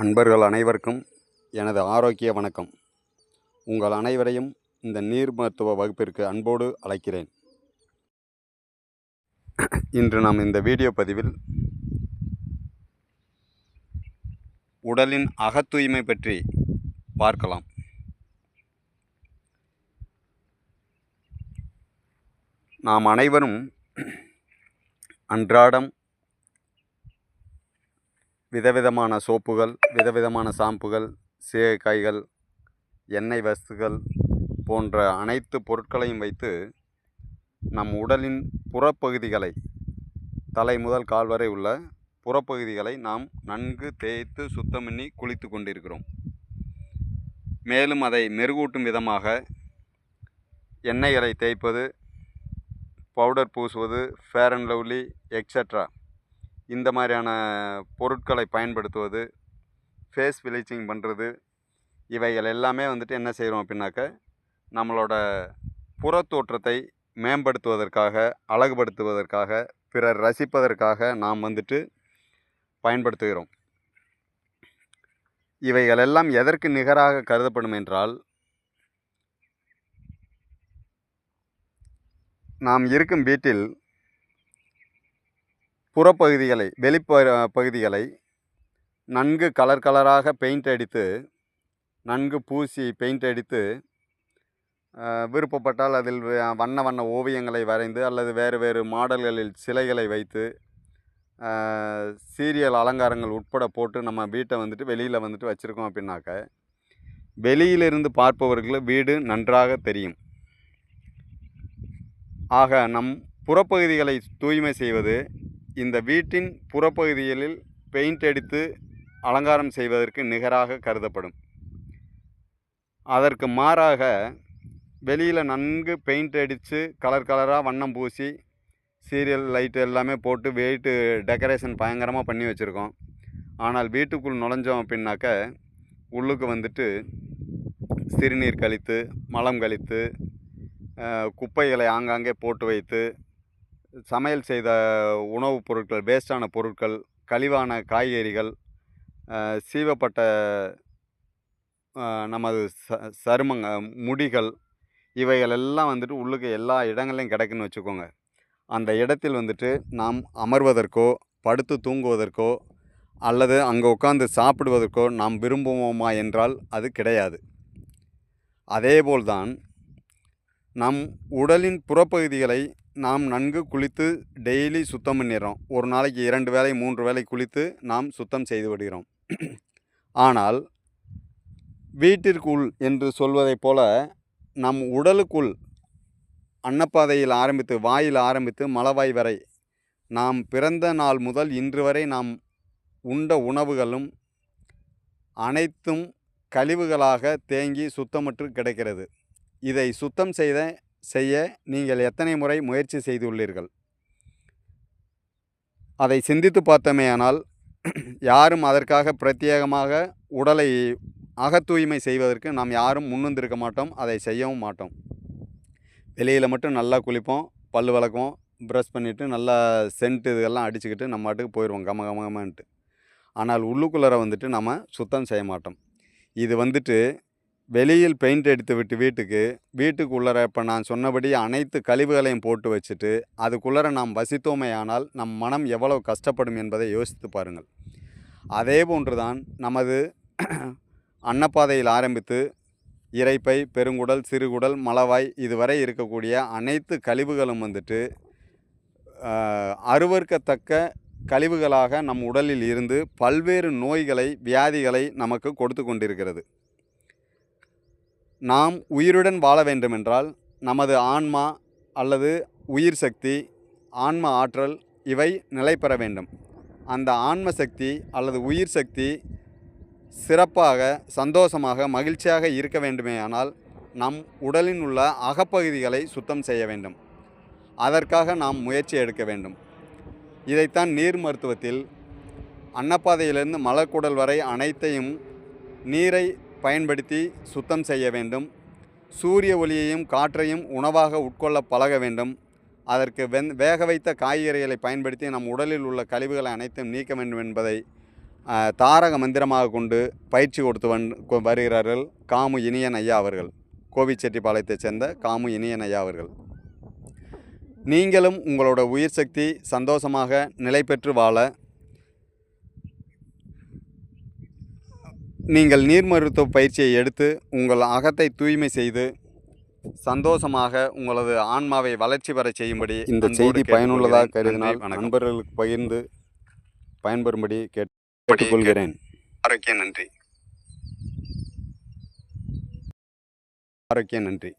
அன்பர்கள் அனைவருக்கும் எனது ஆரோக்கிய வணக்கம். உங்கள் அனைவரையும் இந்த நீர் மருத்துவ வகுப்பிற்கு அன்போடு அழைக்கிறேன். இன்று நாம் இந்த வீடியோ பதிவில் உடலின் அகத்தூய்மை பற்றி பார்க்கலாம். நாம் அனைவரும் அன்றாடம் விதவிதமான சோப்புகள் விதவிதமான ஷாம்புகள் சீகைக்காய்கள் எண்ணெய் வஸ்துகள் போன்ற அனைத்து பொருட்களையும் வைத்து நம் உடலின் புறப்பகுதிகளை தலை முதல் கால் வரை உள்ள புறப்பகுதிகளை நாம் நன்கு தேய்த்து சுத்தம் பண்ணி குளித்து கொண்டிருக்கிறோம். மேலும் அதை மெருகூட்டும் விதமாக எண்ணெய்களை தேய்ப்பது பவுடர் பூசுவது ஃபேர் அண்ட் லவ்லி எக்ஸட்ரா இந்த மாதிரியான பொருட்களை பயன்படுத்துவது ஃபேஸ் ப்ளீச்சிங் பண்ணுறது இவைகள் எல்லாமே வந்துட்டு என்ன செய்கிறோம் அப்படின்னாக்க நம்மளோட புறத்தோற்றத்தை மேம்படுத்துவதற்காக அழகுபடுத்துவதற்காக பிறர் ரசிப்பதற்காக நாம் வந்துட்டு பயன்படுத்துகிறோம். இவைகள் எல்லாம் எதற்கு நிகராக கருதப்படும் என்றால் நாம் இருக்கும் வீட்டில் புறப்பகுதிகளை வெளிப்ப பகுதிகளை நன்கு கலர் கலராக பெயிண்ட் அடித்து நன்கு பூசி பெயிண்ட் அடித்து விருப்பப்பட்டால் அதில் வண்ண வண்ண ஓவியங்களை வரைந்து அல்லது வேறு வேறு மாடல்களில் சிலைகளை வைத்து சீரியல் அலங்காரங்கள் உட்பட போட்டு நம்ம வீட்டை வந்துட்டு வெளியில் வந்துட்டு வச்சுருக்கோம் அப்படின்னாக்க வெளியிலிருந்து பார்ப்பவர்கள் வீடு நன்றாக தெரியும். ஆக நம் புறப்பகுதிகளை தூய்மை செய்வது இந்த வீட்டின் புறப்பகுதிகளில் பெயிண்ட் அடித்து அலங்காரம் செய்வதற்கு நிகராக கருதப்படும். அதற்கு மாறாக வெளியில் நன்கு பெயிண்ட் அடித்து கலர் கலராக வண்ணம் பூசி சீரியல் லைட்டு எல்லாமே போட்டு வீட்டு டெக்கரேஷன் பயங்கரமாக பண்ணி வச்சுருக்கோம். ஆனால் வீட்டுக்குள் நுழைஞ்சோம் அப்படின்னாக்க உள்ளுக்கு வந்துட்டு சிறுநீர் கழித்து மலம் கழித்து குப்பைகளை ஆங்காங்கே போட்டு வைத்து சமையல் செய்த உணவுப் பொருட்கள் வேஸ்டான பொருட்கள் கழிவான காய்கறிகள் சீவப்பட்ட நமது ச சருமங்க முடிகள் இவைகள் எல்லாம் வந்துட்டு உள்ளுக்கு எல்லா இடங்கள்லையும் கிடைக்குன்னு வச்சுக்கோங்க. அந்த இடத்தில் வந்துட்டு நாம் அமர்வதற்கோ படுத்து தூங்குவதற்கோ அல்லது அங்கே உட்காந்து சாப்பிடுவதற்கோ நாம் விரும்புவோமா என்றால் அது கிடையாது. அதேபோல்தான் நம் உடலின் புறப்பகுதிகளை நாம் நன்கு குளித்து டெய்லி சுத்தம் பண்ணிடுறோம். ஒரு நாளைக்கு இரண்டு வேளை மூன்று வேளை குளித்து நாம் சுத்தம் செய்து விடுகிறோம். ஆனால் வீட்டிற்குள் என்று சொல்வதைப் போல நம் உடலுக்குள் அன்னப்பாதையில் ஆரம்பித்து வாயில் ஆரம்பித்து மலவாய் வரை நாம் பிறந்த நாள் முதல் இன்று வரை நாம் உண்ட உணவுகளும் அனைத்தும் கழிவுகளாக தேங்கி சுத்தமற்று கிடக்கிறது. இதை சுத்தம் செய்த செய்ய நீங்கள் எத்தனை முறை முயற்சி செய்துள்ளீர்கள்? அதை சிந்தித்து பார்த்தமேயானால் யாரும் அதற்காக பிரத்யேகமாக உடலை அகத்தூய்மை செய்வதற்கு நாம் யாரும் முன்வந்திருக்க மாட்டோம் அதை செய்யவும் மாட்டோம். வெளியில் மட்டும் நல்லா குளிப்போம் பல் வளர்க்குவோம் ப்ரஷ் பண்ணிவிட்டு நல்லா சென்ட் இதெல்லாம் அடிச்சுக்கிட்டு நம்ம பாட்டுக்கு போயிடுவோம் கம கம கமன்ட்டு. ஆனால் உள்ளுக்குள்ளர வந்துட்டு நம்ம சுத்தம் செய்ய மாட்டோம். இது வந்துட்டு வெளியில் பெயிண்ட் அடித்து விட்டு வீட்டுக்கு வீட்டுக்குள்ளர இப்போ நான் சொன்னபடி அனைத்து கழிவுகளையும் போட்டு வச்சுட்டு அதுக்குள்ளர நாம் வசித்தோமையானால் நம் மனம் எவ்வளவு கஷ்டப்படும் என்பதை யோசித்து பாருங்கள். அதே போன்றுதான் நமது அன்னப்பாதையில் ஆரம்பித்து இறைப்பை பெருங்குடல் சிறுகுடல் மலவாய் இதுவரை இருக்கக்கூடிய அனைத்து கழிவுகளும் வந்துட்டு ஆஹ், அருவருக்கத்தக்க கழிவுகளாக நம் உடலில் இருந்து பல்வேறு நோய்களை வியாதிகளை நமக்கு கொடுத்து கொண்டிருக்கிறது. நாம் உயிருடன் வாழ வேண்டுமென்றால் நமது ஆன்மா அல்லது உயிர் சக்தி ஆன்ம ஆற்றல் இவை நிலை பெற வேண்டும். அந்த ஆன்ம சக்தி அல்லது உயிர் சக்தி சிறப்பாக சந்தோஷமாக மகிழ்ச்சியாக இருக்க வேண்டுமேயானால் நம் உடலின் உள்ள அகப்பகுதிகளை சுத்தம் செய்ய வேண்டும். அதற்காக நாம் முயற்சி எடுக்க வேண்டும். இதைத்தான் நீர் மருத்துவத்தில் அன்னப்பாதையிலிருந்து மலக்குடல் வரை அனைத்தையும் நீரை பயன்படுத்தி சுத்தம் செய்ய வேண்டும். சூரிய ஒளியையும் காற்றையும் உணவாக உட்கொள்ள பழக வேண்டும். அதற்கு வெந் வேக வைத்த காய்கறிகளை பயன்படுத்தி நம் உடலில் உள்ள கழிவுகளை அனைத்தும் நீக்க வேண்டும் என்பதை தாரக மந்திரமாக கொண்டு பயிற்சி கொடுத்து வந் கொ- வருகிறார்கள் காமு இனியன் ஐயா அவர்கள். கோபிச்செட்டிப்பாளையத்தைச் சேர்ந்த காமு இனியன் ஐயா அவர்கள். நீங்களும் உங்களோட உயிர் சக்தி சந்தோஷமாக நிலை பெற்று வாழ நீங்கள் நீர் மருத்துவ பயிற்சியை எடுத்து உங்கள் அகத்தை தூய்மை செய்து சந்தோஷமாக உங்களது ஆன்மாவை வளர்ச்சி பெறச் செய்யும்படி இந்த செய்தி பயனுள்ளதாக. கருதினால். நண்பர்களுக்கு பகிர்ந்து பயன்பெறும்படி கேட்- கேட்டுக்கொள்கிறேன் ஆரோக்கிய நன்றி ஆரோக்கிய நன்றி